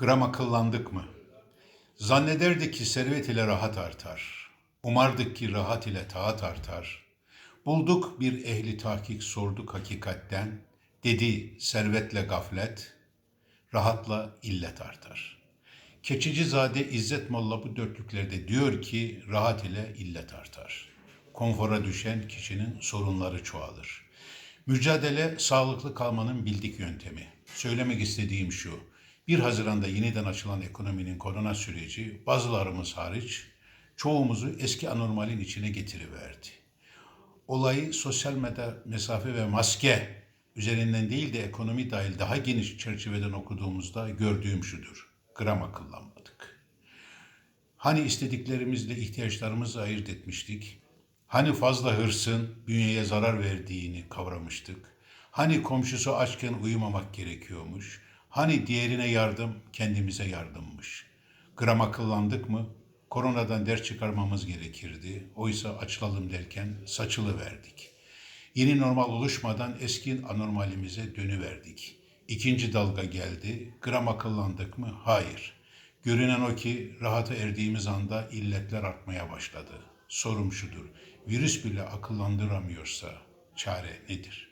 Gram akıllandık mı? Zannederdik ki servet ile rahat artar. Umardık ki rahat ile taat artar. Bulduk bir ehli tahkik sorduk hakikatten. Dedi servetle gaflet, rahatla illet artar. Keçicizade İzzet Molla bu dörtlüklerde diyor ki rahat ile illet artar. Konfora düşen kişinin sorunları çoğalır. Mücadele sağlıklı kalmanın bildik yöntemi. Söylemek istediğim şu. 1 Haziran'da yeniden açılan ekonominin korona süreci bazılarımız hariç çoğumuzu eski anormalin içine getiriverdi. Olayı sosyal mesafe ve maske üzerinden değil de ekonomi dahil daha geniş çerçeveden okuduğumuzda gördüğüm şudur. Gram akıllanmadık. Hani istediklerimizle ihtiyaçlarımızı ayırt etmiştik? Hani fazla hırsın bünyeye zarar verdiğini kavramıştık? Hani komşusu açken uyumamak gerekiyormuş? Hani diğerine yardım kendimize yardımmış? Gram akıllandık mı? Koronadan ders çıkarmamız gerekirdi. Oysa açılalım derken saçılı verdik. Yeni normal oluşmadan eski anormalimize dönüverdik. İkinci dalga geldi. Gram akıllandık mı? Hayır. Görünen o ki rahata erdiğimiz anda illetler artmaya başladı. Sorum şudur. Virüs bile akıllandıramıyorsa çare nedir?